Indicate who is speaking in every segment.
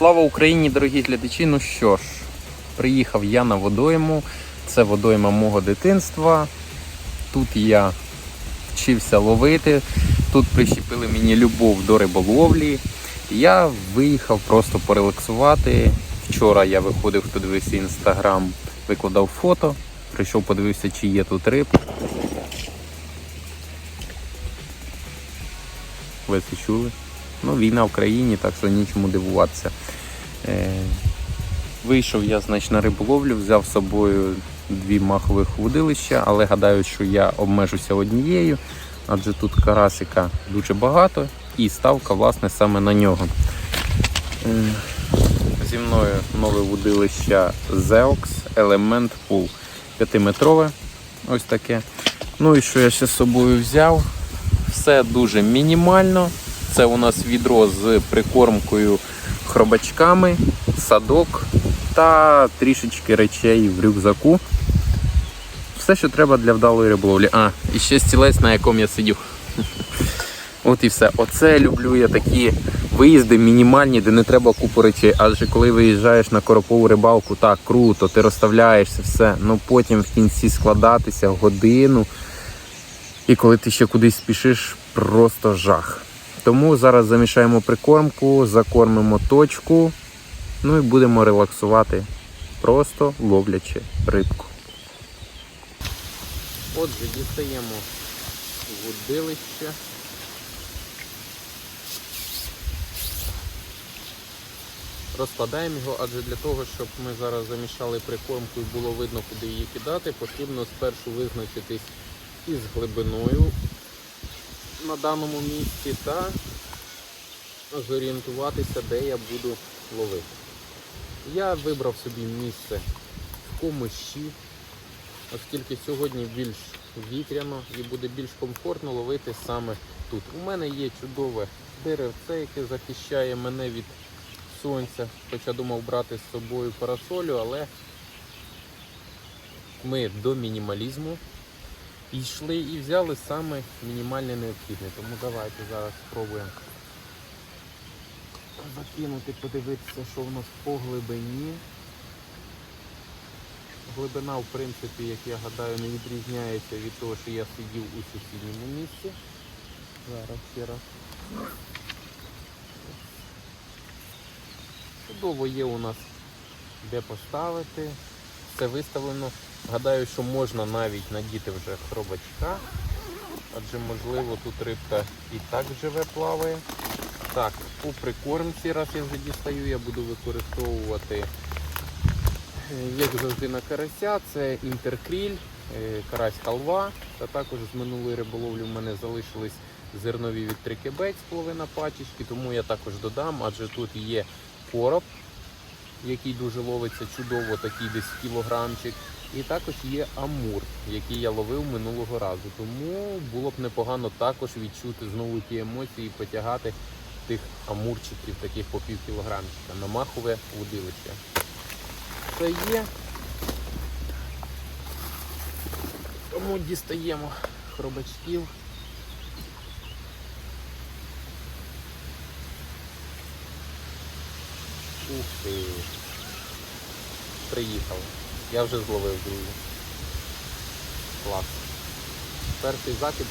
Speaker 1: Слава Україні, дорогі глядачі! Ну що ж, приїхав я на водойму. Це водойма мого дитинства. Тут я вчився ловити. Тут прищепили мені любов до риболовлі. Я виїхав просто порелаксувати. Вчора я виходив, хто дивився інстаграм, викладав фото. Прийшов, подивився, чи є тут риб. Ви це чули? Ну, війна в країні, так що нічому дивуватися. Е, вийшов я значить, на риболовлю, взяв з собою дві махових водилища, але гадаю, що я обмежуся однією, адже тут карасика дуже багато і ставка власне саме на нього. Е, зі мною нове водилище Zeox Element Pool 5-метрове. Ось таке. Ну і що я ще з собою взяв? Все дуже мінімально. Це у нас відро з прикормкою хробачками, садок та трішечки речей в рюкзаку. Все, що треба для вдалої риболовлі. А, і ще стілець, на якому я сидів. От і все. Оце люблю я такі виїзди мінімальні, де не треба купу речей. Адже коли виїжджаєш на коропову рибалку, так круто, ти розставляєшся все. Ну потім в кінці складатися годину. І коли ти ще кудись спішиш, просто жах. Тому зараз замішаємо прикормку, закормимо точку, ну і будемо релаксувати, просто ловлячи рибку. Отже, дістаємо водилище. Розкладаємо його, адже для того, щоб ми зараз замішали прикормку і було видно, куди її кидати, потрібно спершу визначитись із глибиною на даному місці та зорієнтуватися, де я буду ловити. Я вибрав собі місце в комиші, оскільки сьогодні більш вітряно і буде більш комфортно ловити саме тут. У мене є чудове деревце, яке захищає мене від сонця, хоча думав брати з собою парасолю, але ми до мінімалізму йшли і взяли саме мінімальне необхідне. Тому давайте зараз спробуємо закинути, подивитися, що в нас по глибині. Глибина, в принципі, як я гадаю, не відрізняється від того, що я сидів у сусідньому місці. Зараз ще раз. Чудово є у нас де поставити. Все виставлено. Гадаю, що можна навіть надіти вже хробачка, адже можливо тут рибка і так живе плаває. Так, у прикормці, раз я вже дістаю, я буду використовувати, е, як завжди на карася, це інтеркріль, е, карась халва. Та також з минулої риболовлі в мене залишились зернові від трикебець, половина пачечки, тому я також додам, адже тут є короб, який дуже ловиться чудово, такий десь кілограмчик. І також є амур, який я ловив минулого разу. Тому було б непогано також відчути знову ті емоції і потягати тих амурчиків, таких по пів кілограмчика, на махове водилище. Це є. Тому дістаємо хробачків. Ух ти. Приїхали. Я вже зловив, друзі. Клас. Перший закид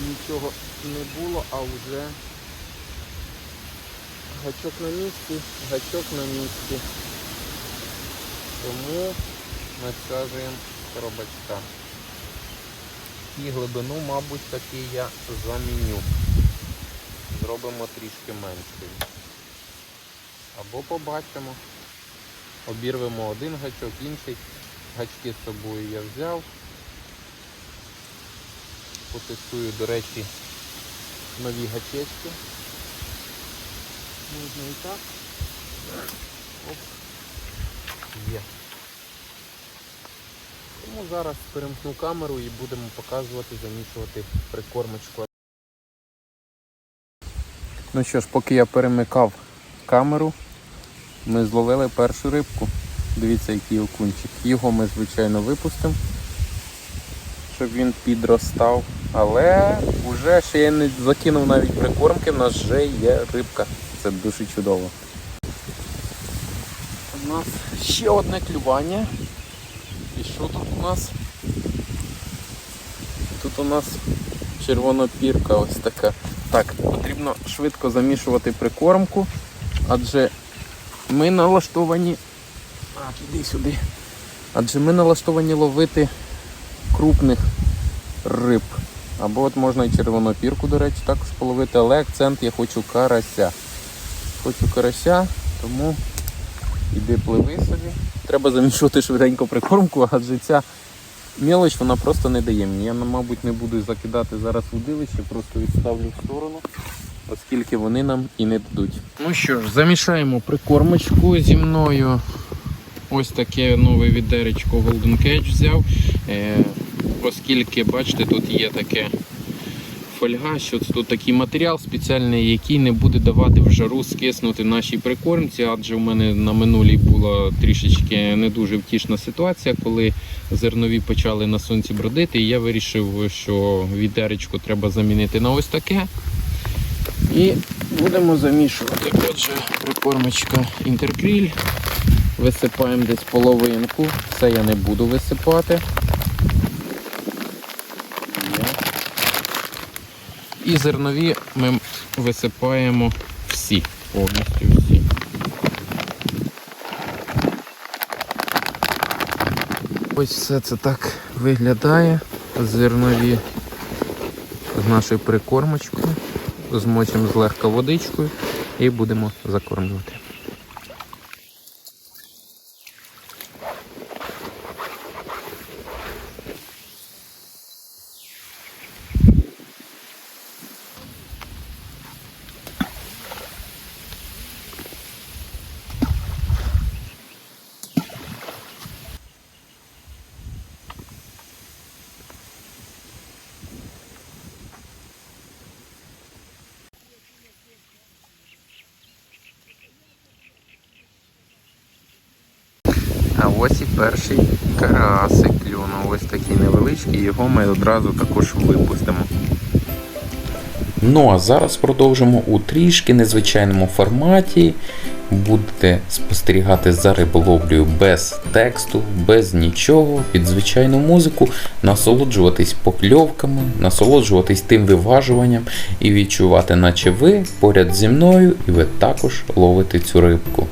Speaker 1: нічого не було, а вже гачок на місці, гачок на місці. Тому насаджуємо коробочка. І глибину, мабуть, таки я заміню. Зробимо трішки меншою. Або побачимо. Обірвемо один гачок, інший. Гачки з собою я взяв. Потестую, до речі, нові гачечки. Можна і так. Оп. Є. Тому зараз перемкну камеру і будемо показувати, замішувати прикормочку. Ну що ж, поки я перемикав камеру, ми зловили першу рибку. Дивіться, який окунчик. Його ми, звичайно, випустимо, щоб він підростав. Але вже ще я не закинув навіть прикормки, в нас вже є рибка. Це дуже чудово. У нас ще одне клювання. І що тут у нас? Тут у нас червонопірка ось така. Так, потрібно швидко замішувати прикормку, адже ми налаштовані. Так, іди сюди. Адже ми налаштовані ловити крупних риб. Або от можна і червонопірку, до речі, також половити, але акцент я хочу карася. Хочу карася, тому іди пливи собі. Треба замішувати швиденько прикормку, адже ця мелоч вона просто не дає мені. Я, мабуть, не буду закидати зараз водилище, просто відставлю в сторону, оскільки вони нам і не дадуть. Ну що ж, замішаємо прикормочку зі мною. Ось таке нове відеречко Golden Cage взяв. Е, оскільки, бачите, тут є таке фольга, що це тут такий матеріал спеціальний, який не буде давати в жару скиснути нашій прикормці, адже в мене на минулій була трішечки не дуже втішна ситуація, коли зернові почали на сонці бродити, і я вирішив, що відеречко треба замінити на ось таке. І будемо замішувати. Отже, прикормочка інтеркріль. Висипаємо десь половинку. Це я не буду висипати. І зернові ми висипаємо всі, повністю всі. Ось все це так виглядає. Зернові з нашою прикормочкою. Змочимо злегка водичкою і будемо закормлювати. А ось і перший карасик клюнув, ось такий невеличкий, його ми одразу також випустимо.
Speaker 2: Ну а зараз продовжимо у трішки незвичайному форматі. Будете спостерігати за риболовлею без тексту, без нічого, під звичайну музику, насолоджуватись покльовками, насолоджуватись тим виважуванням і відчувати, наче ви поряд зі мною, і ви також ловите цю рибку.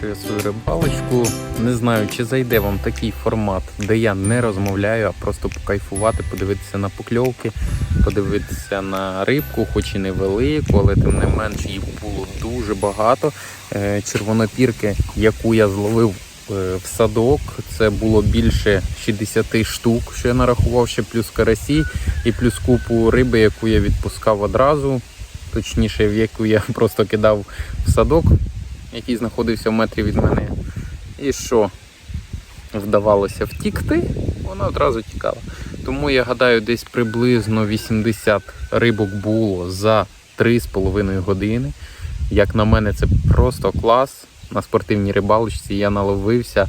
Speaker 1: Завершую свою рибалочку. Не знаю, чи зайде вам такий формат, де я не розмовляю, а просто покайфувати, подивитися на покльовки, подивитися на рибку, хоч і невелику, але тим не менш їх було дуже багато. Е, Червонопірки, яку я зловив е, в садок, це було більше 60 штук, що я нарахував ще плюс карасі і плюс купу риби, яку я відпускав одразу. Точніше, в яку я просто кидав в садок, який знаходився в метрі від мене. І що вдавалося втікти, вона одразу тікала. Тому я гадаю, десь приблизно 80 рибок було за 3,5 години. Як на мене, це просто клас. На спортивній рибалочці я наловився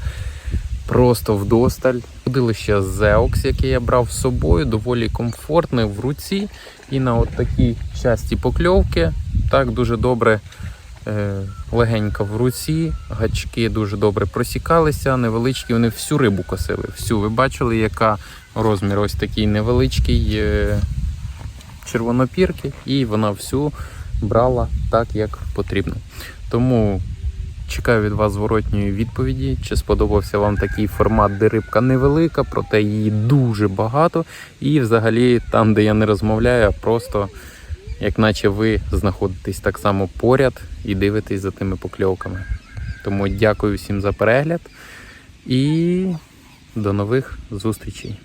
Speaker 1: просто вдосталь. Водилище Зеокс, яке я брав з собою, доволі комфортне в руці. І на от такі часті покльовки так дуже добре легенько в руці, гачки дуже добре просікалися, невеличкі, вони всю рибу косили. Всю. Ви бачили, яка розмір ось такий невеличкий е, червонопірки, і вона всю брала так, як потрібно. Тому чекаю від вас зворотньої відповіді, чи сподобався вам такий формат, де рибка невелика, проте її дуже багато. І взагалі там, де я не розмовляю, а просто як наче ви знаходитесь так само поряд і дивитесь за тими покльовками. Тому дякую всім за перегляд і до нових зустрічей.